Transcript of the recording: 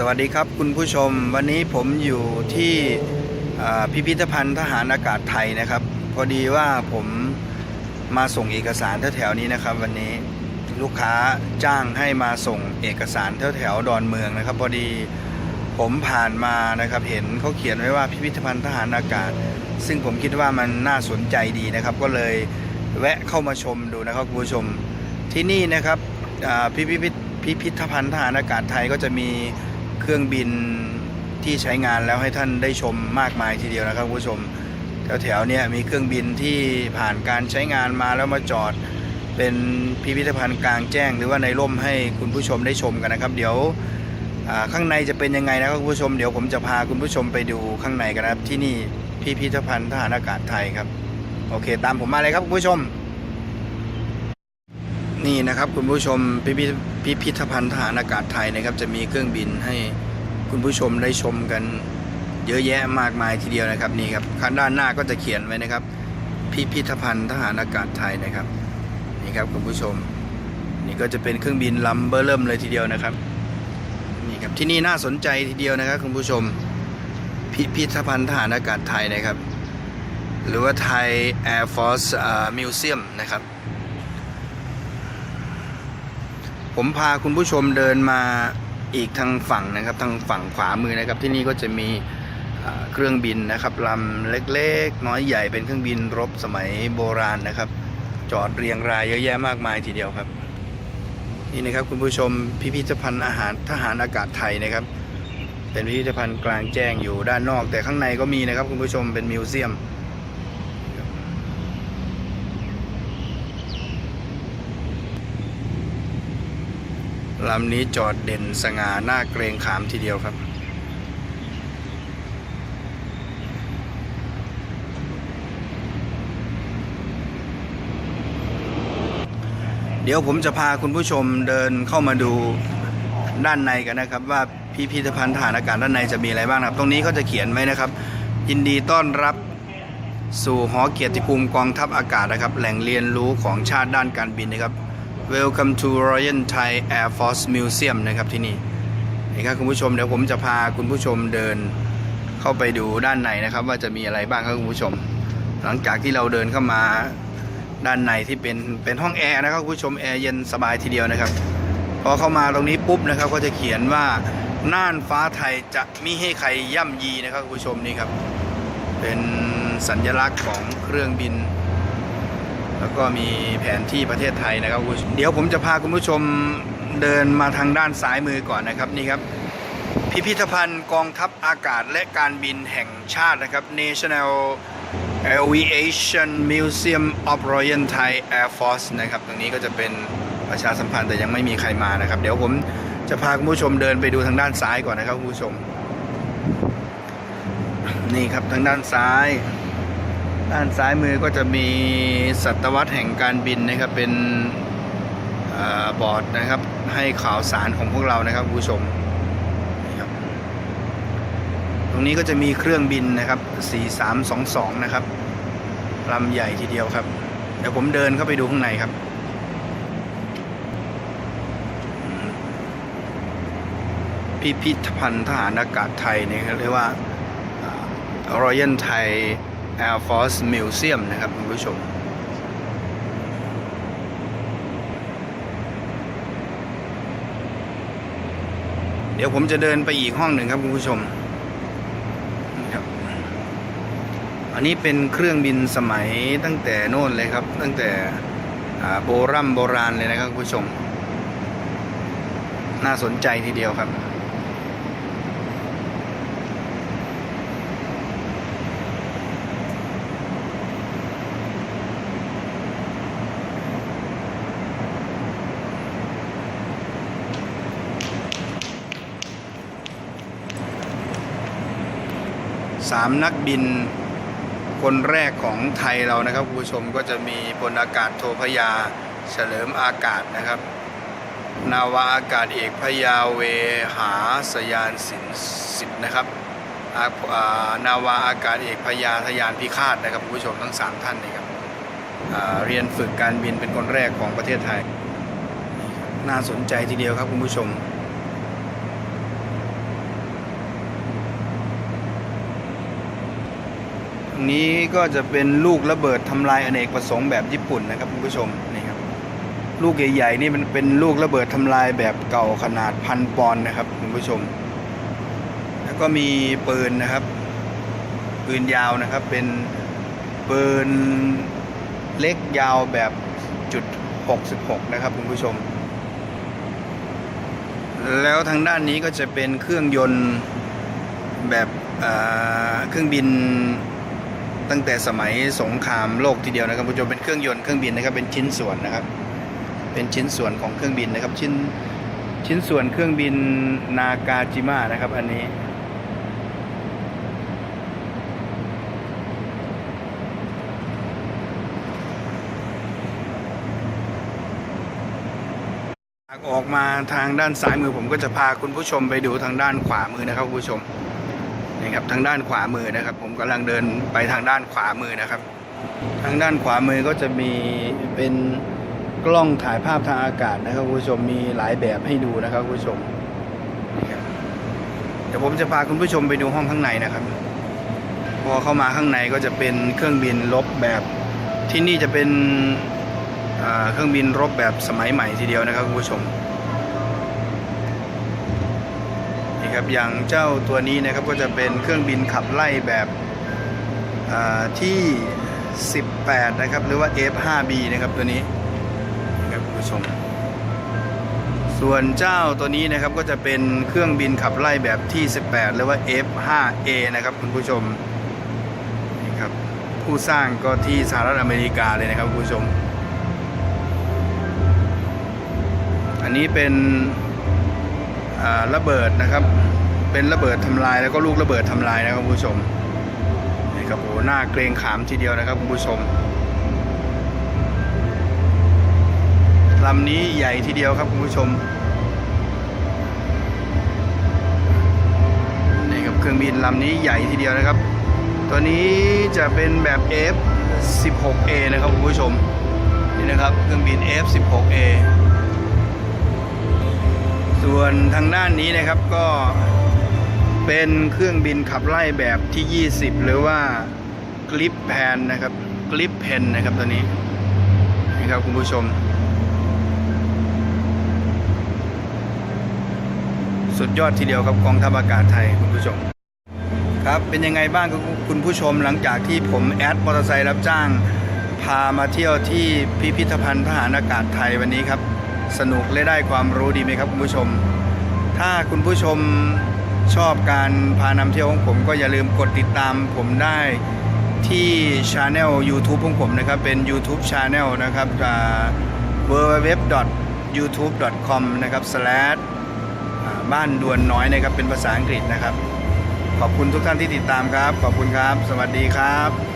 สวัสดีครับคุณผู้ชมวันนี้ผมอยู่ที่พิพิธภัณฑ์ทหารอากาศไทยนะครับ พอดีว่าผมมาส่งเอกสารแถวๆนี้นะครับ วันนี้ลูกค้าจ้างให้มาส่งเอกสารแถวๆดอนเมืองนะครับ พอดีผมผ่านมานะครับ เห็นเขาเขียนไว้ว่าพิพิธภัณฑ์ทหารอากาศ ซึ่งผมคิดว่ามันน่าสนใจดีนะครับ ก็เลยแวะเข้ามาชมดูนะครับคุณผู้ชมที่นี่นะครับพิพิธพิพิธภัณฑ์ทหารอากาศไทยก็จะมี เครื่องบินที่ใช้งานแล้วให้ท่านได้ชมมากมายทีเดียวนะครับผู้ชมแถวๆเนี้มีเครื่องบินที่ผ่านการใช้งานมาแล้วมาจอดเป็นพิพิธภัณฑ์กลางแจ้ง หรือว่าในร่มให้คุณผู้ชมได้ชมกันนะครับ เดี๋ยวข้างในจะเป็นยังไงนะครับคุณผู้ชมเดี๋ยวผมจะพาคุณผู้ชมไปดูข้างในกันนะครับที่นี่พิพิธภัณฑ์ทหารอากาศไทยครับ โอเค ตามผมมาเลยครับคุณผู้ชม นี่นะครับคุณผู้ชมพิพิธ พิพิธภัณฑ์ทหารอากาศไทยนะครับ จะมีเครื่องบินให้คุณผู้ชมได้ชมกันเยอะแยะมากมายทีเดียวนะครับนี่ครับข้างด้านหน้าก็จะเขียนไว้นะครับ พิพิธภัณฑ์ทหารอากาศไทยนะครับนี่ครับคุณผู้ชม นี่ก็จะเป็นเครื่องบินลำเบอร์เริ่มเลยทีเดียวนะครับนี่ครับที่นี่น่าสนใจทีเดียวนะครับคุณผู้ชม พิพิธภัณฑ์ทหารอากาศไทยนะครับ หรือว่าไทย Air Force Museum นะครับ ผมพาคุณผู้ชมเดินมาอีกทางฝั่งนะครับ ทางฝั่งขวามือนะครับ ที่นี่ก็จะมีเครื่องบินนะครับลำเล็กๆ น้อยใหญ่เป็นเครื่องบินรบสมัยโบราณนะครับ จอดเรียงรายเยอะแยะมากมายทีเดียวครับ นี่นะครับคุณผู้ชมพิพิธภัณฑ์อาหารทหารอากาศไทยนะครับ เป็นพิพิธภัณฑ์กลางแจ้งอยู่ด้านนอก แต่ข้างในก็มีนะครับคุณผู้ชมเป็นมิวเซียม ลำนี้จอดเด่นสง่าหน้าเกรงขามทีเดียวครับ เดี๋ยวผมจะพาคุณผู้ชมเดินเข้ามาดูด้านในกันนะครับ ว่าพิพิธภัณฑ์ทหารอากาศด้านในจะมีอะไรบ้างนะครับ ตรงนี้ก็จะเขียนไว้นะครับ ยินดีต้อนรับสู่หอเกียรติภูมิกองทัพอากาศนะครับ แหล่งเรียนรู้ของชาติด้านการบินนะครับ Welcome to Royal Thai Air Force Museum นะครับที่นี่นี่ครับคุณผู้ชมเดี๋ยวผมจะพาคุณผู้ชมเดินเข้าไปดูด้านในนะครับ ว่าจะมีอะไรบ้างครับคุณผู้ชม หลังจากที่เราเดินเข้ามาด้านในที่เป็นเป็นห้องแอร์นะครับคุณผู้ชมแอร์เย็นสบายทีเดียวนะครับพอเข้ามาตรงนี้ปุ๊บนะครับก็จะเขียนว่าน่านฟ้าไทยจะมิให้ใครย่ำยีนะครับคุณผู้ชมนี่ครับ เป็นสัญลักษณ์ของเครื่องบิน แล้วก็มีแผนที่ประเทศไทยนะครับคุณผู้ชมเดี๋ยวผมจะพาคุณผู้ชมเดินมาทางด้านซ้ายมือก่อนนะครับนี่ครับ พิพิธภัณฑ์กองทัพอากาศและการบินแห่งชาตินะครับ National Aviation Museum of Royal Thai Air Force นะครับ ตรงนี้ก็จะเป็นประชาสัมพันธ์แต่ยังไม่มีใครมานะครับ เดี๋ยวผมจะพาคุณผู้ชมเดินไปดูทางด้านซ้ายก่อนนะครับคุณผู้ชม นี่ครับทางด้านซ้าย ด้านซ้ายมือก็จะมีสัตวรรษแห่งการบินนะครับเป็นอบอร์ดนะครับให้ข่าวสารของพวกเรานะครับผู้ชมนะครับตรงนี้ก็จะมีเครื่องบินนะครับ 4322 นะครับลำใหญ่ทีเดียวครับ เดี๋ยวผมเดินเข้าไปดูข้างในครับพิพิธภัณฑ์ทหารอากาศไทยเนี่ยเรียกว่า Royal Thai Air Force Museum นะครับคุณผู้ชม เดี๋ยวผมจะเดินไปอีกห้องหนึ่งครับคุณผู้ชมนะครับอันนี้เป็นเครื่องบินสมัยตั้งแต่โน่นเลยครับ ตั้งแต่โบรโบราณเลยนะครับคุณผู้ชม น่าสนใจทีเดียวครับ สามนักบินคนแรกของไทยเรานะครับคุณผู้ชมก็จะมีพลอากาศโทพยา เฉลิมอากาศนะครับ นาวาอากาศเอกพยาเวหาสยานสินสิทธ์นะครับนาวาอากาศเอกพยาทยานพิฆาตนะครับคุณผู้ชมทั้งสามท่านนี่ครับเรียนฝึกการบินเป็นคนแรกของประเทศไทย น่าสนใจทีเดียวครับคุณผู้ชม รง นี้ก็จะเป็นลูกระเบิดทำลายอเนกประสงค์แบบญี่ปุ่นนะครับคุณผู้ชมนี่ครับลูกใหญ่ๆนี่มันเป็นลูกระเบิดทำลายแบบเก่าขนาดพันปอนนะครับคุณผู้ชม แล้วก็มีปืนนะครับ ปืนยาวนะครับเป็นปืนเล็กยาวแบบจุด66นะครับคุณผู้ชม แล้วทางด้านนี้ก็จะเป็นเครื่องยนต์แบบเครื่องบิน ตั้งแต่สมัยสงครามโลกทีเดียวนะครับคุณผู้ชมเป็นเครื่องยนต์เครื่องบินนะครับเป็นชิ้นส่วนนะครับ เป็นชิ้นส่วนของเครื่องบินนะครับ ชิ้นชิ้นส่วนเครื่องบินนากาจิมะนะครับ อันนี้ออกมาทางด้านซ้ายมือผมก็จะพาคุณผู้ชมไปดูทางด้านขวามือนะครับคุณผู้ชม นี่ครับทางด้านขวามือนะครับ ผมกำลังเดินไปทางด้านขวามือนะครับ ทางด้านขวามือก็จะมีเป็นกล้องถ่ายภาพทางอากาศนะครับคุณผู้ชมมีหลายแบบให้ดูนะครับคุณผู้ชมเดี๋ยวผมจะพาคุณผู้ชมไปดูห้องข้างในนะครับ พอเข้ามาข้างในก็จะเป็นเครื่องบินลบแบบที่นี่จะเป็นเครื่องบินรบแบบสมัยใหม่ทีเดียวนะครับคุณผู้ชม นี่ครับอย่างเจ้าตัวนี้นะครับก็จะเป็นเครื่องบินขับไล่แบบที่ 18 นะครับ หรือว่า F5B นะครับตัวนี้นะครับคุณผู้ชม ส่วนเจ้าตัวนี้นะครับก็จะเป็นเครื่องบินขับไล่แบบที่ 18 หรือว่า F5A นะครับคุณผู้ชมนี่ครับผู้สร้างก็ที่สหรัฐอเมริกาเลยนะครับคุณผู้ชม อันนี้เป็นระเบิดนะครับ เป็นระเบิดทำลายแล้วก็ลูกระเบิดทำลายนะครับคุณผู้ชมนี่ครับโอ้หน้าเกรงขามทีเดียวนะครับคุณผู้ชมลำนี้ใหญ่ทีเดียวครับคุณผู้ชมนี่ครับเครื่องบินลำนี้ใหญ่ทีเดียวนะครับ ตัวนี้จะเป็นแบบ F 16A นะครับคุณผู้ชมนี่นะครับเครื่องบิน F 16A ส่วนทางด้านนี้นะครับก็ เป็นเครื่องบินขับไล่แบบที่ 20 หรือว่ากลิปแพนนะครับกลิปเพนนะครับตัวนี้นะครับคุณผู้ชม สุดยอดทีเดียวครับกองทัพอากาศไทยคุณผู้ชม ครับเป็นยังไงบ้างคุณผู้ชมหลังจากที่ผมแอดมอเตอร์ไซค์รับจ้างพามาเที่ยวที่พิพิธภัณฑ์ทหารอากาศไทยวันนี้ครับ สนุกและได้ความรู้ดีไหมครับคุณผู้ชม ถ้าคุณผู้ชม ชอบการพานำเที่ยวของผมก็อย่าลืมกดติดตามผมได้ที่ช anel YouTube ของผมนะครับ เป็น YouTube Channel นะครับ w w w youtube com นะครับ slash บ้านดวนน้อยนะครับ เป็นภาษาอังกฤษนะครับ ขอบคุณทุกท่านที่ติดตามครับ ขอบคุณครับ สวัสดีครับ